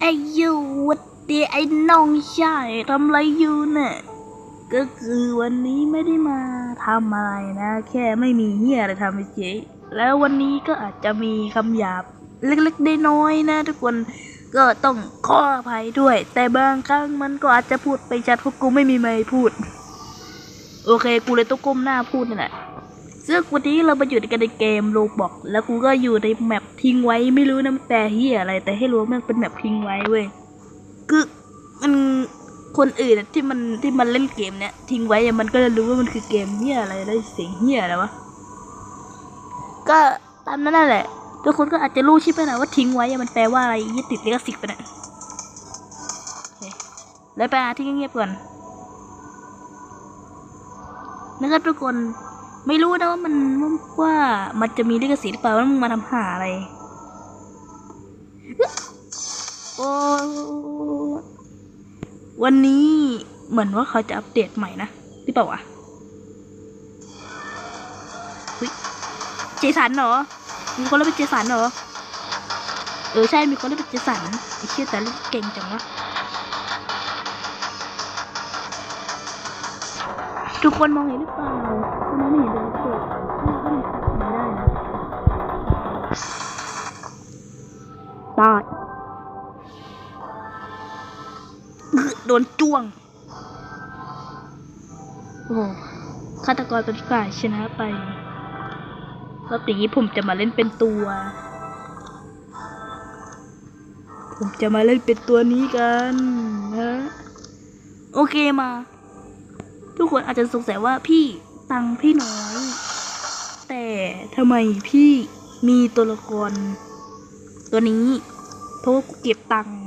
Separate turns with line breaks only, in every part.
ไอ้ยูวัดดีไอ้น้องชายทำไรอยู่เนี่ยก็คือวันนี้ไม่ได้มาทำอะไรนะ แค่ไม่มีเฮียอะไรทำเฉยแล้ววันนี้ก็อาจจะมีคำหยาบเล็กๆได้น้อยนะ ทุกคนก็ต้องขออภัยด้วย แต่บางครั้งมันก็อาจจะพูดไปชัดเพราะกูไม่มีไมค์พูด โอเค กูเลยต้องก้มหน้าพูดนี่แหละ ซึ่งวันนี้เรามาอยู่กันในเกมโลบอกแล้วกูก็อยู่ในแมปทิ้งไว้ไม่รู้นะมันแปลเฮียอะไร แต่ให้รู้ว่ามันเป็นแมปทิ้งไว้เว้ยคือมันคนอื่นที่มันที่มันเล่นเกมเนี้ยทิ้งไว้มันก็จะรู้ว่ามันคือเกมเฮียอะไรแล้เสียงเฮียอะไรวะก็ตามนั้นนั่นแหละทุกคนก็อาจจะรู้ใช่ไหมนะว่าทิ้งไว้มันแปลว่าอะไรยี่ติดลิขสิทธิ์ไปนะแล้วไปหาที่เงียบๆก่อนนะครับทุกคน ไม่รู้นะว่ามันว่ามันจะมีลิขสิทธิ์หรือเปล่าว่ามึงมาทำหาอะไร โอ้วันนี้เหมือนว่าเขาจะอัปเดตใหม่นะหรือเปล่าวะเฮ้ยเจสันเหรอ มีคนเล่นเป็นเจสันเหรอ เออใช่มีคนเล่นเป็นเจสันไอ้เชี่ยแต่เล่นเก่งจังวะ ทุกคนมองเห็นหรือเปล่าคุณไม่เห็นเลยเปิดไม่ได้ไม่ได้นะตายอึโดนจ้วง โอ้โหฆาตกรเป็นฝ่ายชนะไปรอบนี้ผมจะมาเล่นเป็นตัว ผมจะมาเล่นเป็นตัวนี้กันนะ โอเคมา ทุกคนอาจจะสงสัยว่าพี่ตังค์พี่น้อย แต่ทำไมพี่มีตัวละคร ตัวนี้ เพราะว่ากูเก็บตังค์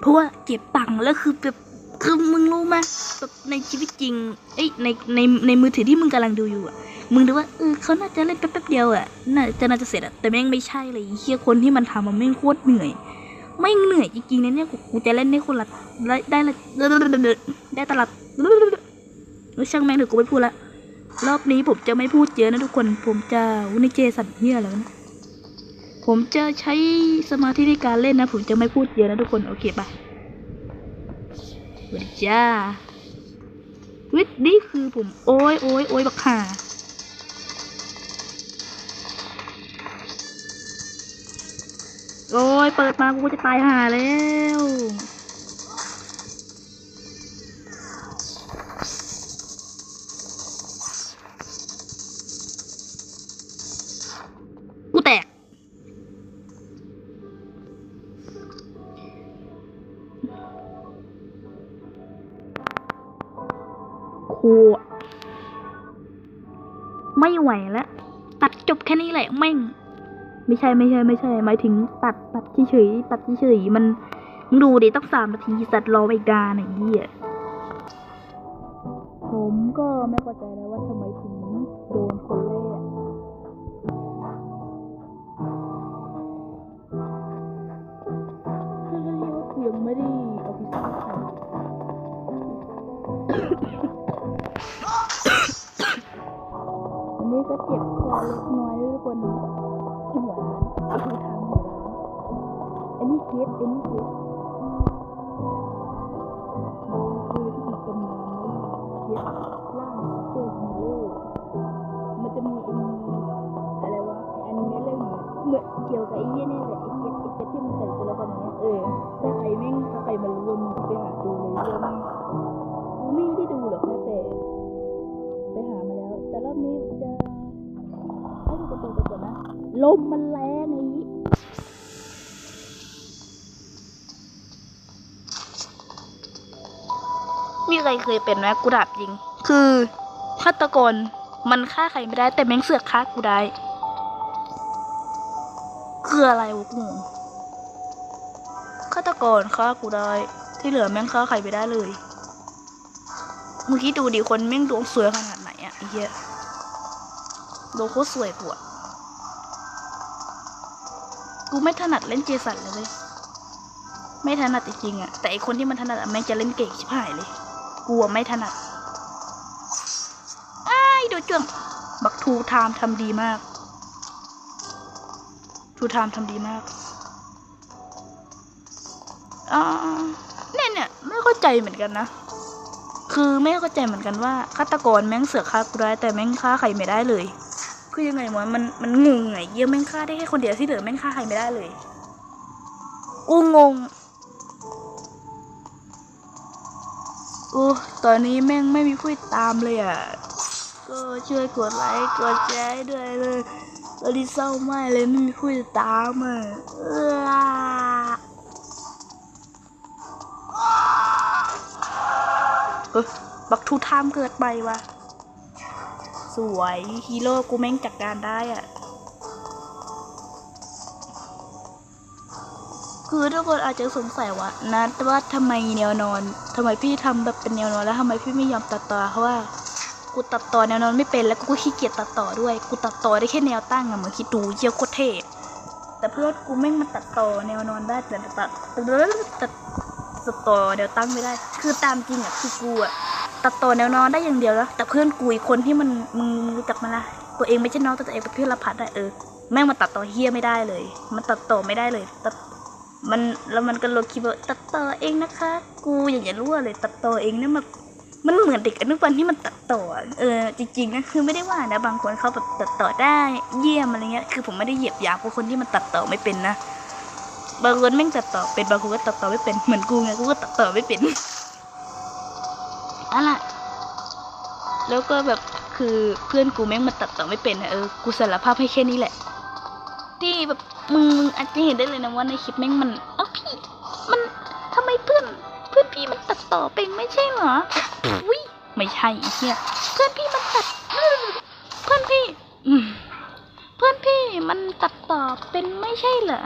เพราะว่าเก็บตังค์แล้วคือแบบคือมึงรู้ไหมแบบในชีวิตจริง เอ้ยในในในมือถือที่มึงกำลังดูอยู่อะ มึงดูว่าเออเขาน่าจะเล่นแป๊บๆเดียวอะ น่าจะน่าจะเสร็จอะ แต่แม่งไม่ใช่เลยเฮียคนที่มันทำมันแม่งโคตรเหนื่อย ไม่เหนื่อยจริงๆนะเนี่ยกูจะเล่นได้คนละได้ได้ละได้ตลับแล้ช่างแม่งเดี๋ยวกูไม่พูดละรอบนี้ผมจะไม่พูดเยอะนะทุกคน ผมจะวุ้นเจสันเฮียแล้วนะผมจะใช้สมาธิในการเล่นนะ ผมจะไม่พูดเยอะนะทุกคนโอเคปะสวัสดีจ้าวิทนี่คือผมโอ้ยโอ้ยโอ้ยบักห่า โอ้ยเปิดมากูจะตายห่าแล้วกูแตกโคไม่ไหวแล้ว ตัดจบแค่นี้แหละแม่ง ไม่ใช่ไม่ใช่ไม่ใช่หมายถึงตัดตัดเฉยตัดเฉยมันมึงดูดิต้องสามนาทีสัตว์รอไปอีกดาไอ้เหี้ยผมก็ไม่เข้าใจแล้วว่าทำไมถึงโดนคนแรกคือเรียกว่ากูยังไม่ได้เอาพิซซ่าใครวันนี้ก็เจ็บคอเล็กน้อยด้วยทุกคน อันนี้เคสอันนี้เคสคือที่ติดตำนานเลยเคสล่างซูเปอร์ฮีโร่มันจะมีไอ้อะไรวะไอ้อนิเมะเรื่องเนี้ยเหมือนเกี่ยวกับไอ้เหี้ยนี่แหละไอ้เคสไอ้เคสที่มันใส่ตัวละครอย่างเงี้ยเออถ้าใครแม่งถ้าใครมารู้ว่ามึงไปหาดูเลยเรื่องนี้กูไม่ได้ดูหรอกนะแต่ไปหามาแล้ว แต่รอบนี้จะให้ดูการะตูนไปก่อนนะลมมันแรง ใครเคยเป็นไหมกูดับจริง คือฆาตกรมันฆ่าใครไม่ได้ แต่แม่งเสือกฆ่ากูได้คืออะไรวะกูฆาตกรฆ่ากูได้ ที่เหลือแม่งฆ่าใครไม่ได้เลยมึงคิดดูดิคนแม่งดวงสวยขนาดไหนอะไอ้เหี้ยดวงโคตรสวยกูอะกูไม่ถนัดเล่นเจสันเลยเว้ยไม่ถนัดจริงๆอะแต่ไอคนที่มันถนัดอะแม่งจะเล่นเก่งชิบหายเลย กูอะไม่ถนัดไอ้โดนจ้วง บักทูไทม์ทำดีมาก ทูไทม์ทำดีมากอ่าเนี่ยเนี่ยไม่เข้าใจเหมือนกันนะ คือไม่เข้าใจเหมือนกันว่าฆาตกรแม่งเสือกฆ่ากูได้แต่แม่งฆ่าใครไม่ได้เลย คือยังไงวะมันมันงงไงเยี่ยแม่งฆ่าได้แค่คนเดียวที่เหลือแม่งฆ่าใครไม่ได้เลย กูงง โอ้ตอนนี้แม่งไม่มีผู้ตามเลยอะ ก็ช่วยกดไลค์กดแชร์ด้วยเลยตอนนี้เศร้ามากเลยไม่มีผู้ตามอะเออเอ้ยบักทูทามเกิดไปวะสวยฮีโร่กูแม่งจัดการได้อะ คือทุกคนอาจจะสงสัยว่านัดว่าทำไมแนวนอนทำไมพี่ทำแบบเป็นแนวนอนแล้วทำไมพี่ไม่ยอมตัดต่อเพราะว่ากูตัดต่อแนวนอนไม่เป็นแล้วกูก็ขี้เกียจตัดต่อด้วยกูตัดต่อได้แค่แนวตั้งอะเหมือนคิดดูเยี่ยโคตรเท่แต่เพื่อนกูแม่งมันตัดต่อแนวนอนได้แต่ตัดตัดตัดตัดต่อแนวตั้งไม่ได้ คือตามจริงอะคือกูอะตัดต่อแนวนอนได้อย่างเดียวแล้วแต่เพื่อนกูอีกคนที่มันมึงรู้จักมันละตัวเองไม่ใช่น้องแต่ตัวเองเป็นเพื่อนละพัดอะเออแม่งมาตัดต่อเฮี้ยไม่ได้เลย มันตัดต่อไม่ได้เลยตัด มันแล้วมันก็ลงคลิปว่าตัดต่อเองนะคะ กูอย่างจะรู้เลยตัดต่อเองเนี่ยมันมันเหมือนเด็กอนุบาลที่มันตัดต่อ เออจริงๆนะคือไม่ได้ว่านะ บางคนเขาแบบตัดต่อได้เยี่ยมอะไรเงี้ยคือผมไม่ได้เหยียบยาพวกคนที่มันตัดต่อไม่เป็นนะบางคนแม่งตัดต่อเป็นบางคนก็ตัดต่อไม่เป็นเหมือนกูไงกูก็ตัดต่อไม่เป็นอะล่ะแล้วก็แบบคือเพื่อนกูแม่งมาตัดต่อไม่เป็นอะเออกูสารภาพให้แค่นี้แหละที่แบบ มึงมึงอาจจะเห็นได้เลยนะว่าในคลิปแม่งมันอ้าพี่ มันทำไมเพื่อนเพื่อนพี่มันตัดต่อเป็นไม่ใช่เหรออุ้ยไม่ใช่ไอ้เหี้ยเพื่อนพี่มันตัดเพื่อนพี่อืมเพื่อนพี่มันตัดต่อเป็นไม่ใช่เหรอ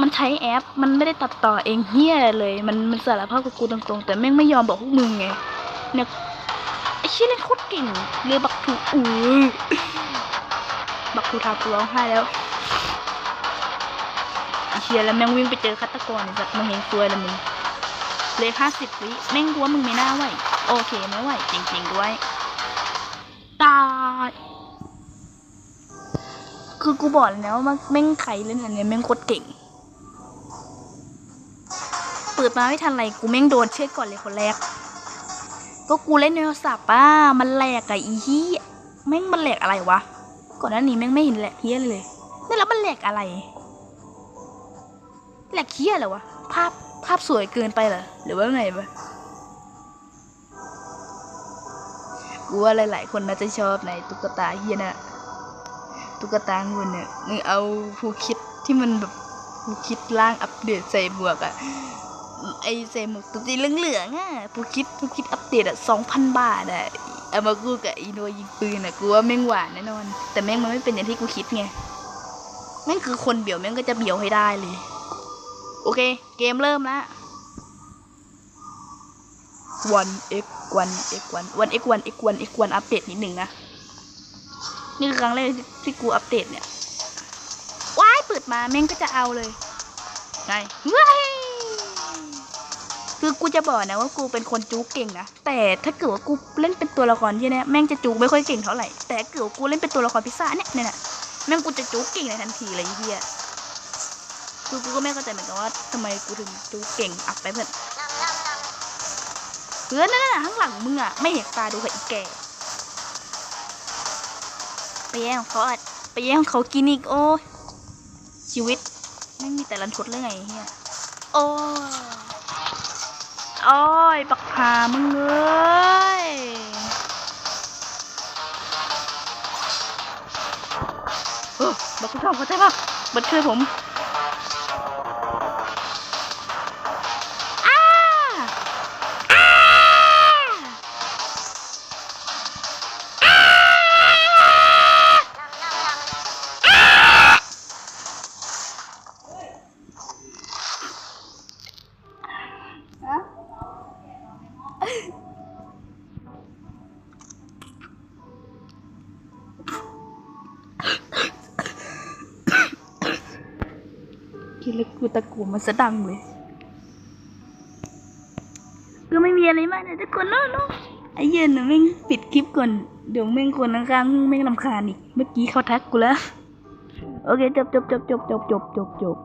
มันใช้แอป มันไม่ได้ตัดต่อเองเฮี้ยเลย มันมันสารภาพกับกูตรงๆ แต่แม่งไม่ยอมบอกพวกมึงไง เนี่ยไอ้เชี่ยเล่นโคตรเก่ง เรือบักถูอู้ยบักทูทากูร้องไห้แล้ว เชียแล้วแม่งวิ่งไปเจอฆาตกรไอ้สัตว์มึงเห็นซวยแล้วมึงเลยห้าสิบวิแม่งกลัวมึงไม่น่าไหวโอเคไม่ไหวจริงๆด้วยตายคือกูบอกเลยนะว่าแม่งใครเล่นอันเนี้ยแม่งโคตรเก่งเปิดมาไม่ทันไรกูแม่งโดนเชือดก่อนเลยคนแรก ก็กูเล่นโทรศัพท์ป้ามันแหลกอะอีฮียแม่งมันแหลกอะไรวะก่อนหน้านี้แม่งไม่เห็นแหลกเฮี้ยเลยนี่แล้วมันแหลกอะไร แหลกเฮี้ยเหรอวะ ภาพภาพสวยเกินไปเหรอ หรือว่าไงวะกูว่าหลาย ๆ คนน่าจะชอบในตุ๊กตาเฮียน่ะตุ๊กตางุนเนี่ยมึงเอาผู้คิดที่มันแบบผู้คิดร่างอัปเดตใส่หมวกอะไอใส่หมวกตัวสีเหลืองๆอะผู้คิดผู้คิดอัปเดตอะสองพันบาทอะเอามากูกับอีโนยิงปืนอะกูว่าแม่งหวานแน่นอน แต่แม่งมันไม่เป็นอย่างที่กูคิดไงแม่งคือคนเบี่ยวแม่งก็จะเบี่ยวให้ได้เลย อเค เกมเริ่มและ one x one x one one x one x one x one อัปเดตนิดหนึ่งนะ นี่คือครั้งแรกที่กูอัปเดตเนี่ย ว้ายเปิดมาแม่งก็จะเอาเลยไงเฮ้ยคือกูจะบอกนะว่ากูเป็นคนจู๊กเก่งนะ แต่ถ้าเกิดว่ากูเล่นเป็นตัวละครที่เนี่ยแม่งจะจู๊กไม่ค่อยเก่งเท่าไหร่ แต่ถ้าเกิดว่ากูเล่นเป็นตัวละครพิซซ่าเนี่ยเนี่ยแม่งกูจะจู๊กเก่งในทันทีเลยเฮีย คือกูก็ไม่เข้าใจเหมือนกันว่าทำไมกูถึงจู๊กเก่งอัพไปเพื่อนเพื่อนนั่นน่ะข้างหลังมึงอะไม่เห็นตาดูกับอีแก่ไปแย่งเขาไปแย่งเขากินอีกโอ้ชีวิตแม่มีแต่รันทดเลยไงเฮียโอ้โอ้ยปักหามึงเอ้ยเออบักคุณทอมเข้าใจปะบัดช่วยผม คิดแล้วกูตะกูมันสะดังเลยก็ไม่มีอะไรมากนะทุกคนเนาะเนาะไอ้เย็นนะแม่งปิดคลิปก่อน เดี๋ยวแม่งคนข้างๆแม่งลำคาญอีก เมื่อกี้เขาทักกูแล้ว โอเคจบจบจบจบจบจบจบจบ